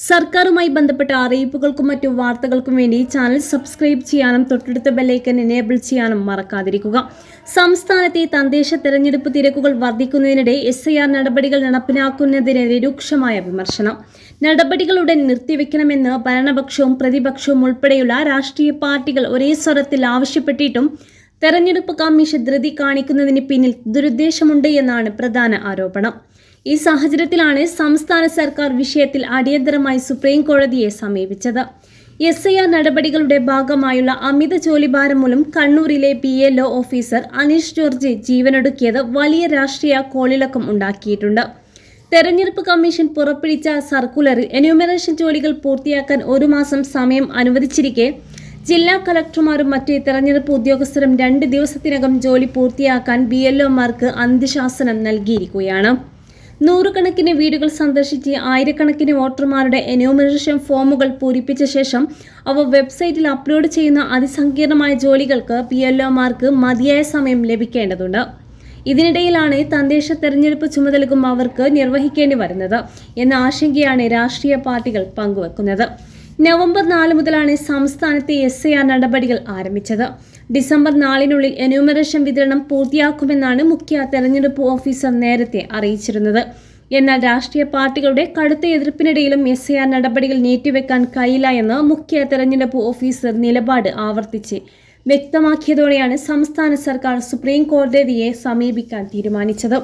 സർക്കാരുമായി ബന്ധപ്പെട്ട അറിയിപ്പുകൾക്കും മറ്റു വാർത്തകൾക്കും വേണ്ടി ചാനൽ സബ്സ്ക്രൈബ് ചെയ്യാനും തൊട്ടടുത്ത ബെല്ലൈക്കൻ എനേബിൾ ചെയ്യാനും മറക്കാതിരിക്കുക. സംസ്ഥാനത്തെ തദ്ദേശ തെരഞ്ഞെടുപ്പ് തിരക്കുകൾ വർദ്ധിക്കുന്നതിനിടെ എസ് നടപടികൾ നടപ്പിലാക്കുന്നതിനെതിരെ രൂക്ഷമായ വിമർശനം. നടപടികളുടെ നിർത്തിവെക്കണമെന്ന് ഭരണപക്ഷവും പ്രതിപക്ഷവും ഉൾപ്പെടെയുള്ള രാഷ്ട്രീയ പാർട്ടികൾ ഒരേ സ്വരത്തിൽ ആവശ്യപ്പെട്ടിട്ടും തെരഞ്ഞെടുപ്പ് കമ്മീഷൻ ധൃതി കാണിക്കുന്നതിന് പിന്നിൽ ദുരുദ്ദേശമുണ്ട് എന്നാണ് പ്രധാന ആരോപണം. ഈ സാഹചര്യത്തിലാണ് സംസ്ഥാന സർക്കാർ വിഷയത്തിൽ അടിയന്തരമായി സുപ്രീം കോടതിയെ സമീപിച്ചത്. എസ് ഐ ആർ നടപടികളുടെ ഭാഗമായുള്ള അമിത ജോലിഭാരം മൂലം കണ്ണൂരിലെ P L O officer Aneesh George ജീവനൊടുക്കിയത് വലിയ രാഷ്ട്രീയ കോളിളക്കം ഉണ്ടാക്കിയിട്ടുണ്ട്. തെരഞ്ഞെടുപ്പ് കമ്മീഷൻ പുറപ്പെടുവിച്ച സർക്കുലറിൽ എന്യൂമറേഷൻ ജോലികൾ പൂർത്തിയാക്കാൻ ഒരു മാസം സമയം അനുവദിച്ചിരിക്കെ ജില്ലാ കളക്ടർമാരും മറ്റ് തെരഞ്ഞെടുപ്പ് ഉദ്യോഗസ്ഥരും രണ്ട് ദിവസത്തിനകം ജോലി പൂർത്തിയാക്കാൻ ബി എൽ ഒമാർക്ക് അന്ത്യശാസനം നൽകിയിരിക്കുകയാണ്. നൂറുകണക്കിന് വീടുകൾ സന്ദർശിച്ച് ആയിരക്കണക്കിന് വോട്ടർമാരുടെ എന്യൂമറേഷൻ ഫോമുകൾ പൂരിപ്പിച്ച ശേഷം അവ വെബ്സൈറ്റിൽ അപ്ലോഡ് ചെയ്യുന്ന അതിസങ്കീർണമായ ജോലികൾക്ക് പി എൽ ഒമാർക്ക് മതിയായ സമയം ലഭിക്കേണ്ടതുണ്ട്. ഇതിനിടയിലാണ് തദ്ദേശ തെരഞ്ഞെടുപ്പ് ചുമതലകളും അവർക്ക് നിർവഹിക്കേണ്ടി വരുന്നത് എന്ന ആശങ്കയാണ് രാഷ്ട്രീയ പാർട്ടികൾ പങ്കുവെക്കുന്നത്. നവംബർ നാല് മുതലാണ് സംസ്ഥാനത്തെ എസ് ഐ ആർ നടപടികൾ ആരംഭിച്ചത്. ഡിസംബർ നാലിനുള്ളിൽ എന്യൂമറേഷൻ വിതരണം പൂർത്തിയാക്കുമെന്നാണ് മുഖ്യ തെരഞ്ഞെടുപ്പ് ഓഫീസർ നേരത്തെ അറിയിച്ചിരുന്നത്. എന്നാൽ രാഷ്ട്രീയ പാർട്ടികളുടെ കടുത്ത എതിർപ്പിനിടയിലും എസ് ഐ ആർ നടപടികൾ നീട്ടിവെക്കാൻ കഴിയില്ല എന്ന് മുഖ്യ തെരഞ്ഞെടുപ്പ് ഓഫീസർ നിലപാട് ആവർത്തിച്ച് വ്യക്തമാക്കിയതോടെയാണ് സംസ്ഥാന സർക്കാർ സുപ്രീം കോടതിയെ സമീപിക്കാൻ തീരുമാനിച്ചത്.